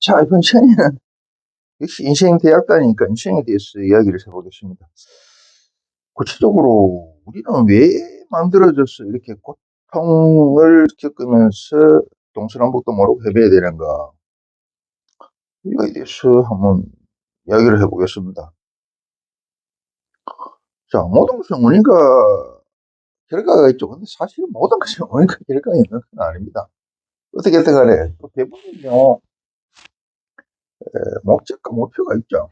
자, 이번 시간에는 역시 인생 대학단이니까 인생에 대해서 이야기를 해보겠습니다. 구체적으로 우리는 왜 만들어져서 이렇게 고통을 겪으면서 동서남북도 모르고 헤매야 되는가? 이거에 대해서 한번 이야기를 해보겠습니다. 자, 모든 것은 원인과 결과가 있죠. 근데 사실 모든 것이 원인과 결과가 있는 건 아닙니다. 어떻게 했든 간에 또 대부분의 경우 목적과 목표가 있죠.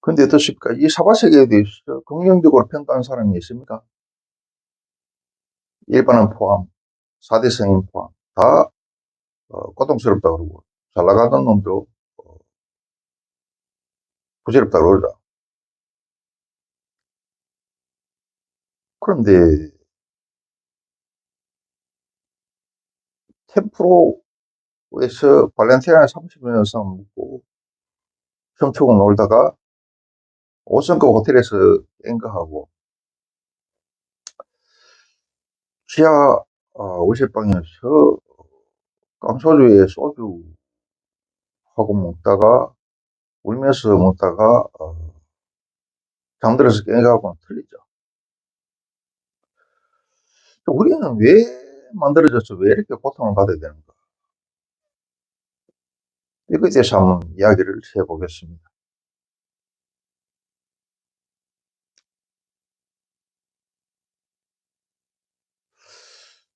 근데 어떻습니까? 이 사바세계에 대해서 긍정적으로 평가한 사람이 있습니까? 일반은 포함, 4대 성인 포함, 다 어, 고통스럽다 그러고 잘 나가던 놈도 어, 부질없다 그러죠. 그런데 템프로 에서 발렌티아나 30년 이상 묵고 훔치고 놀다가 5성급 호텔에서 앵가하고 지하 어, 월세방에서 깡소주에 소주 하고 먹다가 울면서 먹다가 어, 잠들어서 깽가하고는 틀리죠. 우리는 왜 만들어져서 왜 이렇게 고통을 받아야 되는가? 이거에 대해서 한번 이야기를 해보겠습니다.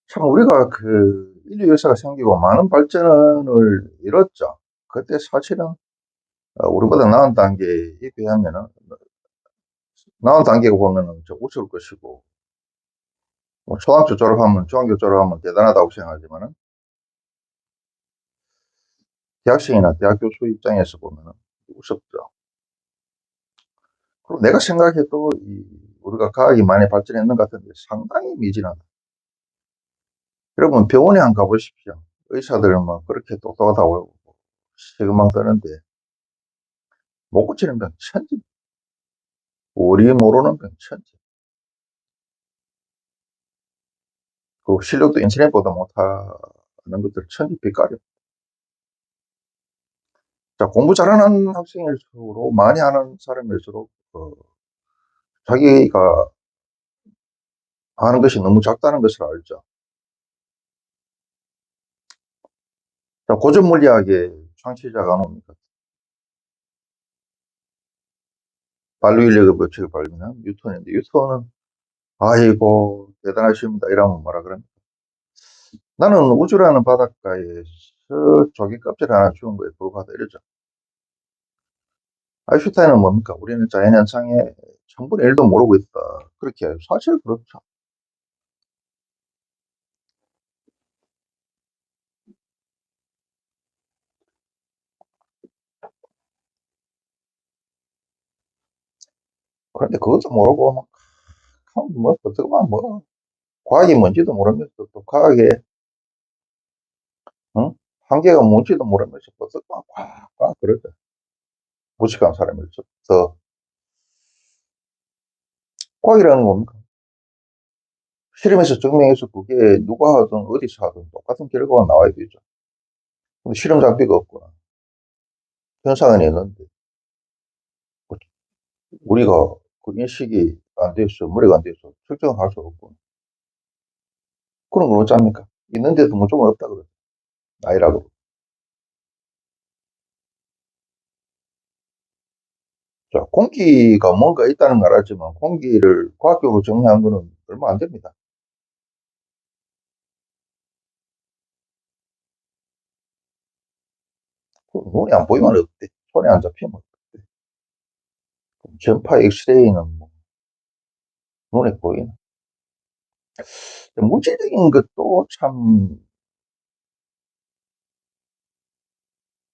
참 우리가 그 인류 역사가 생기고 많은 발전을 이뤘죠. 그때 사실은 어, 우리보다 나은 단계에 비하면은 나은 단계가 보면은 저 우스울 것이고 뭐 초등학교 졸업하면 중학교 졸업하면 대단하다고 생각하지만은 대학생이나 대학 교수 입장에서 보면은 우습죠. 그리고 내가 생각해도 이 우리가 과학이 많이 발전했는 것 같은데 상당히 미진하다. 여러분 병원에 한 가보십시오. 의사들은 막 그렇게 똑똑하다고 시그망 뜨는데 못 고치는 병 천지. 우리 모르는 병 천지. 그리고 실력도 인터넷보다 못하는 것들 천지 빛깔이. 자, 공부 잘하는 학생일수록 많이 하는 사람일수록 어, 자기가 하는 것이 너무 작다는 것을 알죠. 자, 고전 물리학의 창시자가 뭡니까? 반류인력의 법칙을 발견한 뉴턴인데 뉴턴은 아이고 대단하십니다 이러면 뭐라 그럽니까? 나는 우주라는 바닷가에 서 조개 껍질 하나 주운 거에 불과하다 이러죠. 아인슈타인은 뭡니까? 우리는 자연현상의 천분의 일도 모르고 있다. 그렇게 해요. 사실 그렇죠. 그런데 그것도 모르고 막, 뭐, 어떻게만 뭐, 과학이 뭔지도 모르면서 또 과학의, 응? 한계가 뭔지도 모르면서 어떻게만 꽉, 꽉, 그러죠. 무식한 사람이죠. 더. 과학이라는 뭡니까? 실험에서 증명해서 그게 누가 하든 어디서 하든 똑같은 결과가 나와야 되죠. 근데 실험 장비가 없구나. 현상은 있는데, 우리가 그 인식이 안 돼서, 머리가 안 돼서 측정할 수 없고. 그런 걸 어쩝니까? 있는데도 무조건 없다 그러죠. 나이라고. 자, 공기가 뭔가 있다는 걸 알지만 공기를 과학적으로 정리한 거는 얼마 안 됩니다. 그 눈이 안 보이면 어때? 손에 안 잡히면 어때? 전파 엑스레이는 뭐 눈에 보이나? 물질적인 것도 참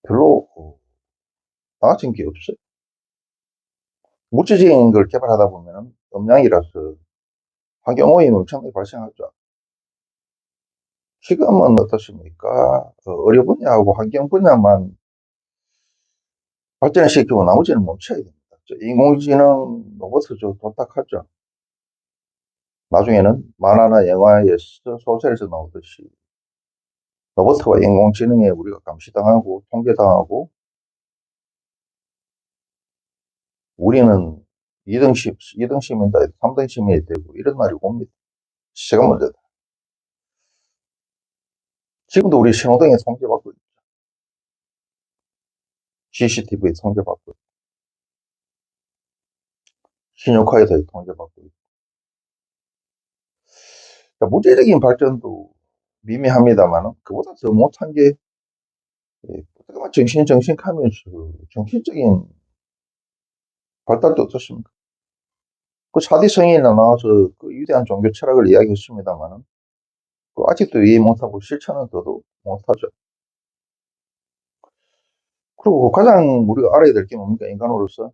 별로 나아진 게 없어요. 물질적인 걸 개발하다 보면 음량이라서 환경 오염이 엄청나게 발생하죠. 지금은 어떻습니까? 그 의료 분야하고 환경 분야만 발전시키고 나머지는 멈춰야 됩니다. 인공지능 로봇도 도탁하죠. 나중에는 만화나 영화에서 소설에서 나오듯이 로봇과 인공지능에 우리가 감시당하고 통제당하고 우리는 2등 시, 2등 시민다, 3등 시민이 되고 이런 날이 옵니다. 시간 문제다. 지금도 우리 신호등에 통제받고 있죠. CCTV에 통제받고 있고 신용카드에 통제받고 있고 그러니까 물리적인 발전도 미미합니다만 그보다 더 못한 게 예, 정신 정신 하면서 정신적인 발달도 어떻습니까? 그 사디 성인이나 나와서 그 위대한 종교 철학을 이야기했습니다만은 그 아직도 이해 못하고 실천은 더더욱 못하죠. 그리고 가장 우리가 알아야 될 게 뭡니까 인간으로서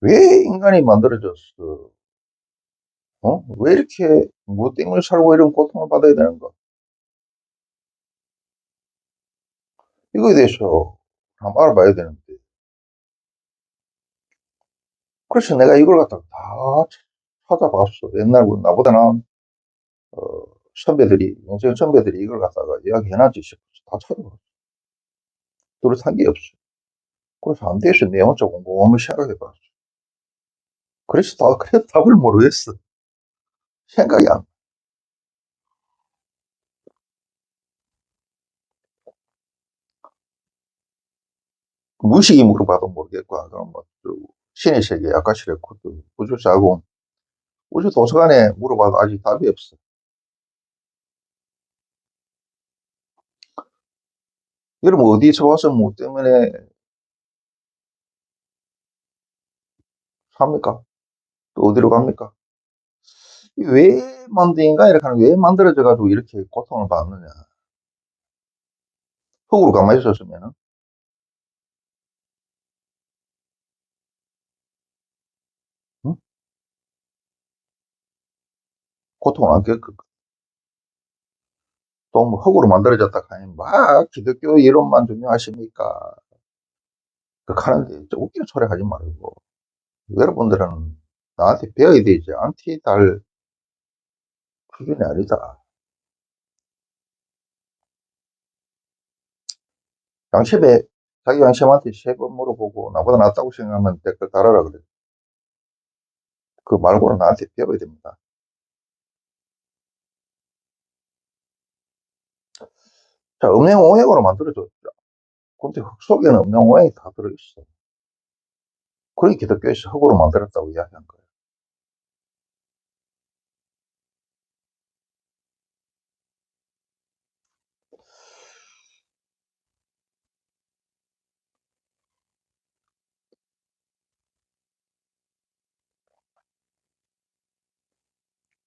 왜 인간이 만들어졌어? 어? 왜 이렇게 뭐 때문에 살고 이런 고통을 받아야 되는가? 이거에 대해서 한번 알아봐야 되는데. 그래서 내가 이걸 갖다가 다 찾아봤어. 옛날 나보다 나은 어, 선배들이, 인생 선배들이 이걸 갖다가 이야기해놨지 싶어서 다 찾아봤어. 뚜렷한 게 없어. 그래서 안 돼서 내 혼자 곰곰이 생각해봤어. 그래서 다, 그래 답을 모르겠어. 생각이 안 나. 무식이 물어봐도 모르겠고, 그럼 뭐, 신의 세계, 레코드, 우주 자궁, 우주 도서관에 물어봐도 아직 답이 없어. 여러분 어디서 와서 뭐 때문에 삽니까? 또 어디로 갑니까? 왜 만든 인간 이렇게 하는 왜 만들어져 가지고 이렇게 고통을 받느냐? 흙으로 가만히 있었으면은 응? 고통을 안 겪을 거. 또뭐 흙으로 만들어졌다 하니 막 기독교 이론만 중요하십니까? 그 하는데 웃기는 소리 하지 말고 여러분들은 나한테 배워야 되지 안티 달 수준이 아니다. 양심에 자기 양심한테 세 번 물어보고 나보다 낫다고 생각하면 댓글 달아라 그래. 그 말고는 나한테 배워야 됩니다. 자, 음양오행으로 만들어졌죠. 근데 흙 속에는 음양오행이 다 들어있어. 그러니 기독교에서 흙으로 만들었다고 이야기한 거예요.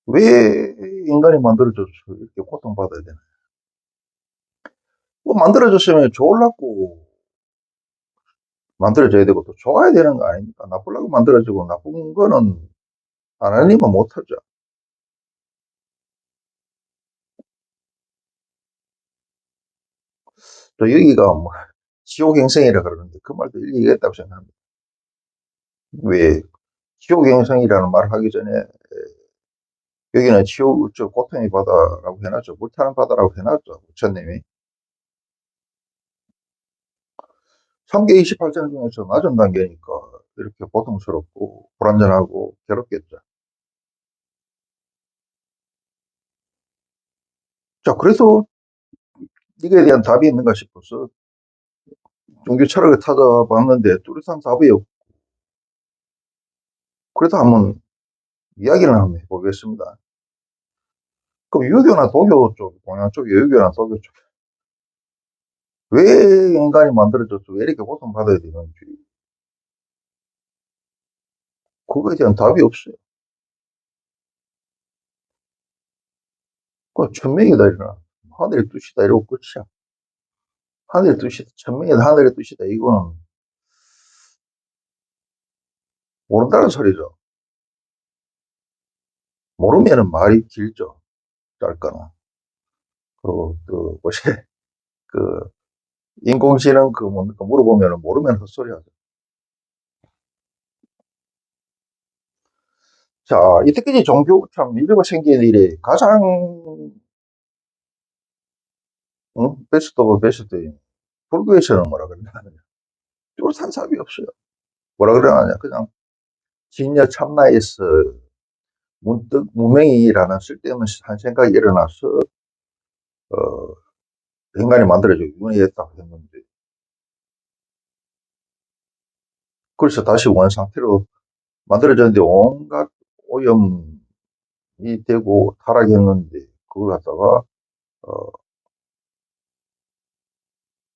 왜 인간이 만들어져서 이렇게 고통받아야 되나? 뭐 만들어졌으면 좋으려고 만들어져야 되고 또 좋아야 되는 거 아닙니까? 나쁘려고 만들어지고 나쁜 거는 하나님은 못하죠. 또 여기가 뭐 지옥행성이라 그러는데 그 말도 일리가 있다고 생각합니다. 왜 지옥행성이라는 말을 하기 전에 여기는 지옥, 저 고통의 바다라고 해놨죠. 불타는 바다라고 해놨죠. 부처님이. 3계 28장 중에서 낮은 단계니까 이렇게 고통스럽고 불안전하고 괴롭겠죠. 자, 그래서 이거에 대한 답이 있는가 싶어서 종교 철학을 찾아봤는데 뚜렷한 답이 없고 그래도 한번 이야기를 한번 해보겠습니다. 그럼 유교나 도교 쪽, 동양 쪽, 유교나 도교 쪽, 왜 인간이 만들어졌어? 왜 이렇게 고통받아야 되는지. 그거에 대한 답이 없어요. 그 천명이다, 이러나. 하늘의 뜻이다, 이러고 끝이야. 하늘의 뜻이다, 천명이다, 하늘의 뜻이다, 이거는 모른다는 소리죠. 모르면은 말이 길죠. 짧거나. 그리고 또, 뭐지, 그, 인공지능 그 뭡니까 물어보면 모르면 헛소리 하죠. 자, 이때까지 종교 참 인류가 생긴 일에 가장 응? 베스트 오브 베스트. 불교에서는 뭐라 그러냐. 쫄탄 답이 없어요. 뭐라 그러냐. 그냥 진여 참나에서 문득 무명이라는 쓸데없는 한 생각이 일어나서, 어, 인간이 만들어지고 윤회했다고 했는데, 그래서 다시 원상태로 만들어졌는데 온갖 오염이 되고 타락했는데, 그걸 갖다가, 어,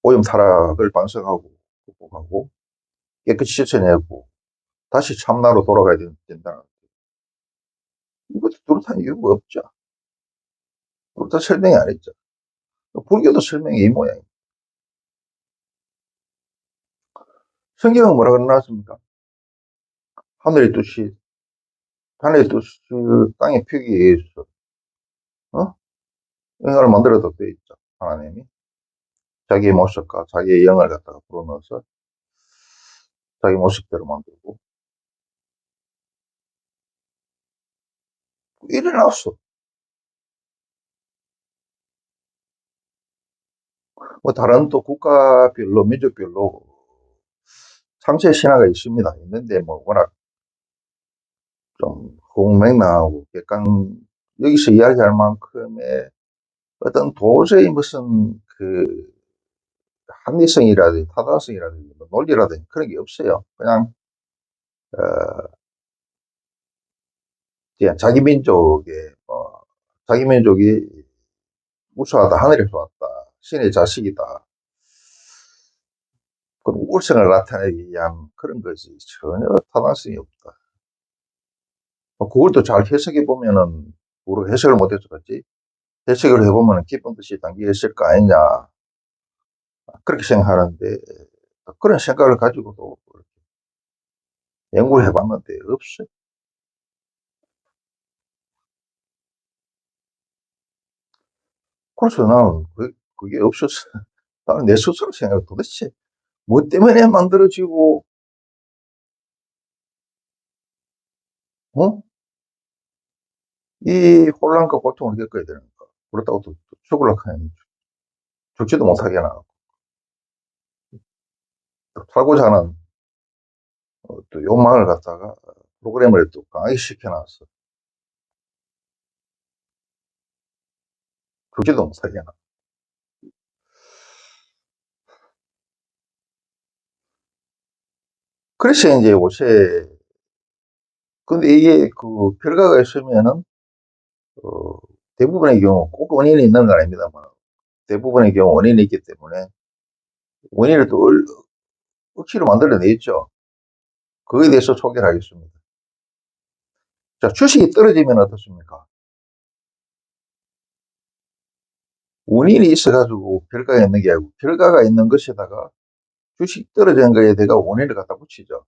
오염 타락을 반성하고, 극복하고, 깨끗이 씻어내고, 다시 참나로 돌아가야 된- 된다는. 이것도 뚜렷한 이유가 없죠. 뚜렷한 설명이 안 했죠. 불교도 설명이 이 모양입니다. 성경은 뭐라 그러나습니까 하늘의 뜻이, 하늘의 뜻이 땅의 표기에 의해서, 어? 만들어도 돼 있죠. 하나님이. 자기의 모습과 자기의 영을 갖다가 불어넣어서 자기 모습대로 만들고. 일어났어. 뭐 다른 또 국가별로, 민족별로 창세 신화가 있습니다. 있는데 뭐 워낙 좀 홍맹랑하고 객관, 여기서 이야기할 만큼의 어떤 도저히 무슨 그 합리성이라든지 타당성이라든지 뭐 논리라든지 그런 게 없어요. 그냥 어, 그냥 자기 민족의 뭐 자기 민족이 우수하다 하늘에서 왔다 신의 자식이다 그런 우월성을 나타내기 위한 그런 거지 전혀 타당성이 없다. 뭐 그걸 또 잘 해석해 보면은 우리가 해석을 못해서 그렇지 해석을 해보면 기쁜 뜻이 담겨 있을 거 아니냐 그렇게 생각하는데 그런 생각을 가지고도 연구를 해봤는데 없어요. 그래서 나는 그, 그게 없었어. 나는 내 스스로 생각해 도대체 뭐 때문에 만들어지고 어? 이 혼란과 고통을 겪어야 되는가? 그렇다고 또, 또 죽으려고 하니 죽지도 못하게. 또 살고자 하는 어, 또 욕망을 갖다가 프로그램을 또 강하게 시켜놨어. 죽지도 못하게 하나. 그래서 이제 요새 근데 이게 그 결과가 있으면은 어, 대부분의 경우 꼭 원인이 있는 건 아닙니다만 대부분의 경우 원인이 있기 때문에 원인을 또 얼- 억지로 만들어내죠. 그거에 대해서 소개를 하겠습니다. 자, 주식이 떨어지면 어떻습니까? 원인이 있어가지고 결과가 있는 게 아니고 결과가 있는 것에다가 주식 떨어지는 거에 대가 원인을 갖다 붙이죠.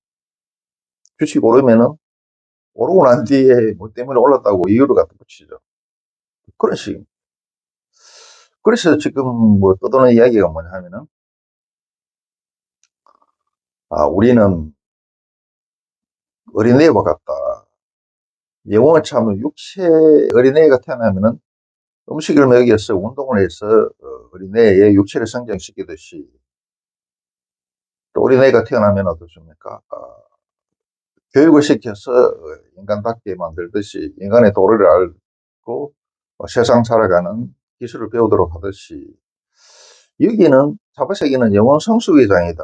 주식 오르면은 오르고 난 뒤에 뭐 때문에 올랐다고 이유를 갖다 붙이죠. 그런 식. 그래서 지금 뭐 떠도는 이야기가 뭐냐 하면은 아, 우리는 어린애와 같다. 영혼을 참는 육체 어린애가 태어나면은 음식을 먹여서 운동을 해서 어, 어린애의 육체를 성장시키듯이 또 어린애가 태어나면 어떻습니까? 아, 교육을 시켜서 어, 인간답게 만들듯이 인간의 도리를 알고 어, 세상 살아가는 기술을 배우도록 하듯이 여기는 자바세기는 영혼 성숙의장이다.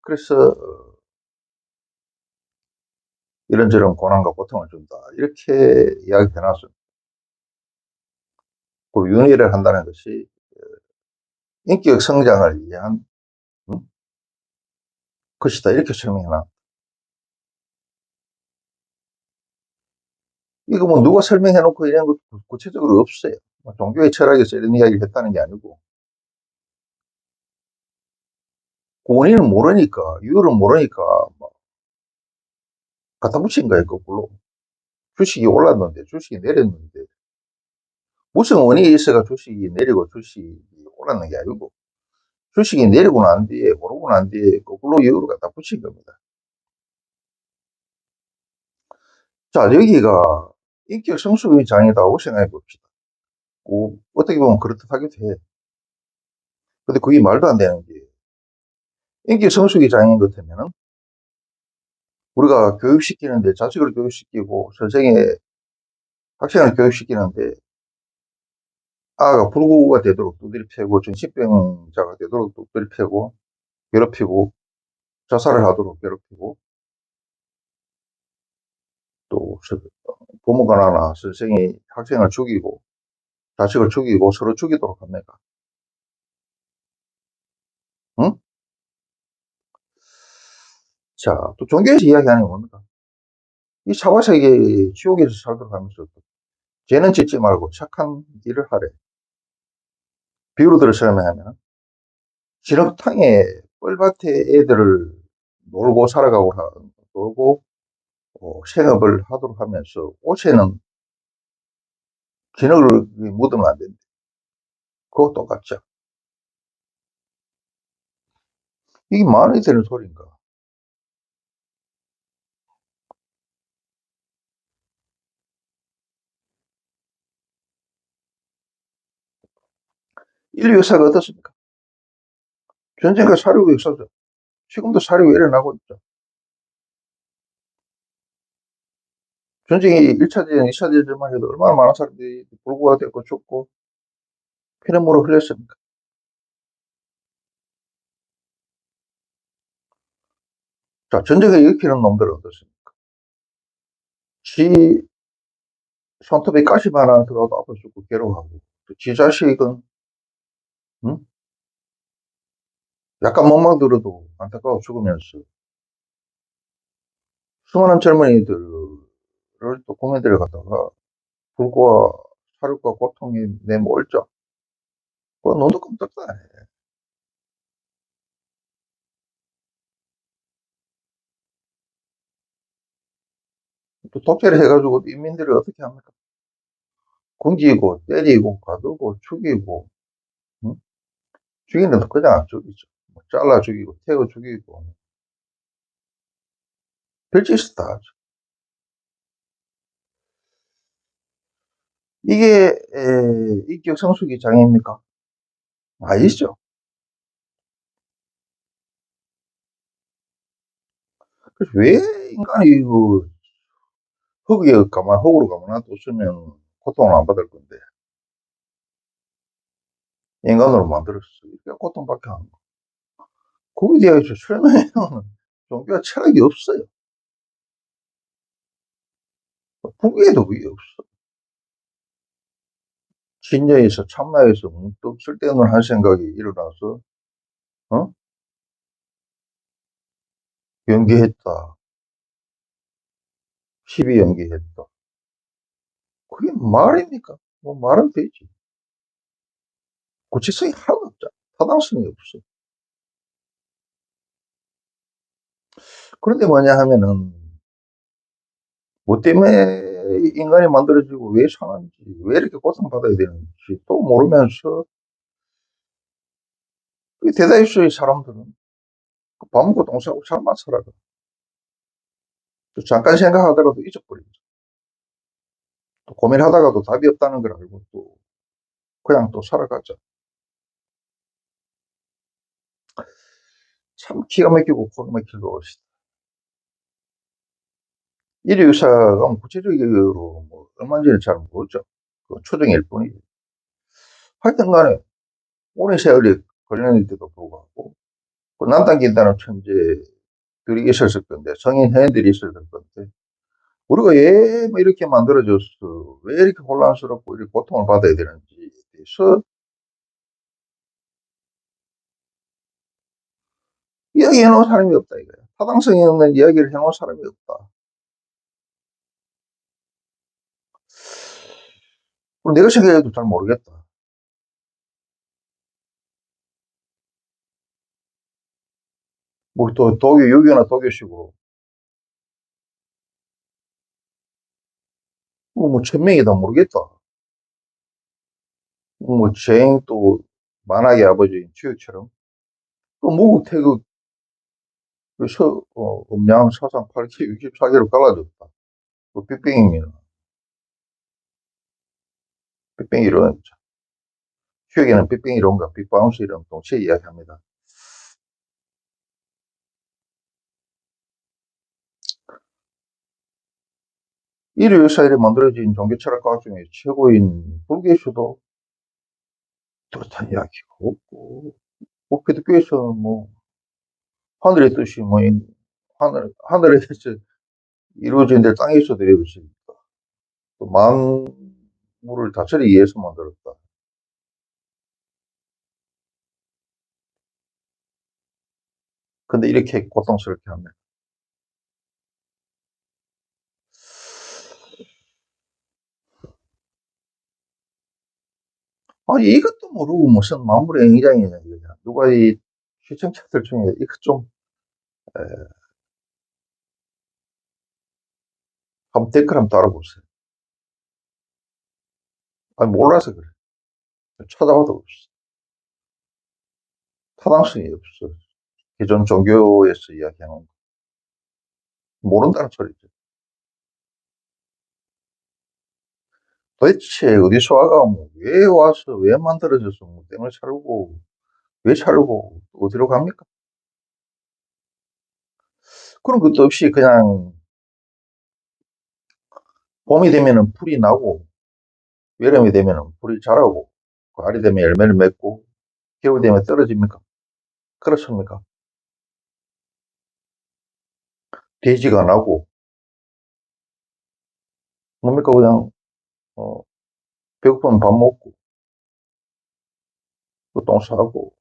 그래서 어, 이런저런 고난과 고통을 준다. 이렇게 이야기 해놨습니다. 그리고 윤회를 한다는 것이 어, 인격 성장을 위한 음? 것이다. 이렇게 설명해놨. 이거 뭐 누가 설명해놓고 이런 거 구- 구체적으로 없어요. 뭐 종교의 철학에서 이런 이야기를 했다는 게 아니고 그 원인을 모르니까 이유를 모르니까 뭐 갖다 붙인 거예요 거꾸로 주식이 올랐는데 주식이 내렸는데 원인이 있어가 주식이 내리고 주식이 올랐는 게 아니고 주식이 내리고 난 뒤에 오르고 난 뒤에 거꾸로 이유를 갖다 붙인 겁니다. 자 여기가 인격 성숙의 장이다고 생각해 봅시다. 그 어떻게 보면 그렇듯하기도 해. 근데 그게 말도 안 되는 게, 인기 성숙이 장애인 같으면은, 우리가 교육시키는데, 자식을 교육시키고, 선생의 학생을 교육시키는데, 아가 불구가 되도록 두드리 패고, 정신병자가 되도록 두드리 패고, 괴롭히고, 자살을 하도록 괴롭히고, 또, 서- 부모가 나나 선생이 학생을 죽이고, 자식을 죽이고, 서로 죽이도록 합니까? 응? 자, 또 종교에서 이야기하는 게 뭡니까? 이 사과세계 지옥에서 살도록 하면서, 죄는 짓지 말고 착한 일을 하래. 비유로 들어 설명하면, 진흙탕에 뻘밭에 애들을 놀고 살아가고, 하- 놀고, 어, 생업을 하도록 하면서, 옷에는 진흙을 묻으면 안 된대. 그거 똑같죠. 이게 말이 되는 소리인가? 인류 역사가 어떻습니까? 전쟁과 사륙의 역사죠. 지금도 사륙이 일어나고 있죠. 전쟁이 1차 대전, 2차 대전만 해도 얼마나 많은 사람들이 불구가 됐고 죽고 피눈물을 흘렸습니까? 자, 전쟁을 일으키는 놈들은 어떻습니까? 지 손톱에 가시 하나 들어가도 아파 죽고 괴로워하고 또지 자식은 응? 약간 멍멍 들어도 안타까워 죽으면서 수많은 젊은이들을 또 공연들에 갔다가 불과 사륙과 고통이 내 몰죠. 그거 눈도 깜짝도 안 해. 또 독재를 해가지고 인민들을 어떻게 합니까? 굶기고 때리고 가두고 죽이고 응? 죽이는 도 그냥 안 죽이죠. 뭐 잘라 죽이고 태워 죽이고 별짓을 다 하죠. 이게 에, 인격 성숙이 장애입니까? 아니죠. 그래서 왜 인간이 그 흙에 가만 흙으로 가만 놔뒀으면 고통을 안 받을 건데 인간으로 만들었어. 이게 고통밖에 안 거. 거기에 대해서 설명에는 종교와 철학이 없어요. 북에도 그게 없어. 진여에서 참나에서 문득 쓸데없는 한 생각이 일어나서 어? 연기했다. 시비 연기했다. 그게 말입니까? 뭐 말은 되지. 구체성이 하나도 없잖아. 타당성이 없어. 그런데 뭐냐 하면은 뭐 때문에 인간이 만들어지고 왜 사는지 왜 이렇게 고통받아야 되는지 또 모르면서 그 대다수의 사람들은 그밥 먹고 똥 싸고 잘만 살아가. 또 잠깐 생각하다가도 잊어버리죠. 또 고민하다가도 답이 없다는 걸 알고 또 그냥 또 살아가죠. 참 기가 막히고 코가 막힐 노릇이다. 인류 역사가 뭐 구체적으로 뭐 얼마인지는 잘 모르죠. 그 초정일 뿐이지. 하여튼 간에 오랜 세월이 걸렸는데도 불구하고 그 남당긴다는 천재들이 있었을 건데 성인 회원들이 있었을 건데 우리가 왜뭐 이렇게 만들어졌어 왜 이렇게 혼란스럽고 이렇게 고통을 받아야 되는지에 대해서 이야기 해 놓은 사람이 없다 이거야. 타당성이 없는 이야기를 해놓은 사람이 없다. 그럼 내가 생각해도 잘 모르겠다. 뭐 또 독일 유교나 독일식으로 뭐, 뭐 천명이다 모르겠다. 뭐 제행 또 만학의 아버지인 주역처럼 그 모국 태극 그 서, 어, 음양 사상 8기 64개로 갈라졌다. 그 빅뱅입니다. 빅뱅 이론. 휴게는 빅뱅 이론과 빅바운스 이론 동시에 이야기합니다. 인류 역사에 만들어진 종교 철학 과학 중에 최고인 불교에서도 그렇다는 이야기가 없고, 뭐, 기독교에서는 뭐, 하늘의 뜻이 뭐, 인- 하늘, 하늘에서 이루어진데 땅에서도 이루어지니까. 또 만물을 다스리기 위해서 만들었다. 근데 이렇게 고통스럽게 합니다. 아니, 이것도 모르고 무슨 만물의 eng장이냐, 이거냐. 누가 이 시청자들 중에 이거 좀, 에, 한번 댓글 한번 달아보세요. 아니, 몰라서 그래. 찾아봐도 없어. 타당성이 없어. 기존 종교에서 이야기하는 거. 모른다는 소리죠. 도대체 어디서 와가, 뭐, 왜 와서, 왜 만들어져서, 뭐, 땡을 차르고, 왜 차르고, 어디로 갑니까? 그런 것도 없이 그냥, 봄이 되면은 풀이 나고, 여름이 되면은 풀이 자라고, 가을이 되면 열매를 맺고, 겨울 되면 떨어집니까? 그렇습니까? 돼지가 나고, 뭡니까, 그냥, 어, 배고프면 밥 먹고, 또 똥 싸고,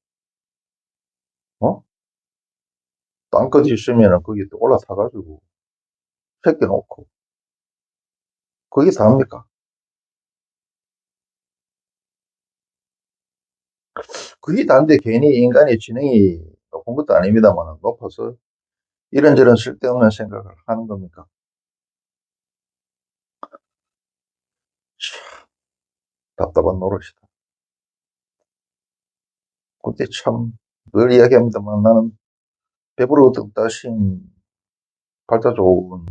어? 땅끝이 있으면은 거기 또 올라타가지고, 새끼 놓고, 그게 다입니까? 그게 다인데 괜히 인간의 지능이 높은 것도 아닙니다만, 높아서 이런저런 쓸데없는 생각을 하는 겁니까? 참, 답답한 노릇이다. 그때 참, 늘 이야기합니다만 나는 배부르고 떡다신 발자 좋은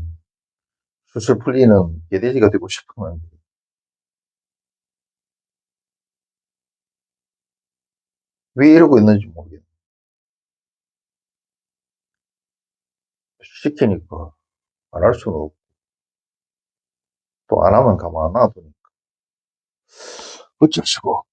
수술 풀리는 개돼지가 되고 건데, 왜 이러고 있는지 모르겠네. 시키니까 안 할 수는 없고, 또 안 하면 가만 안 놔두니까. 어쩔 수가 없고.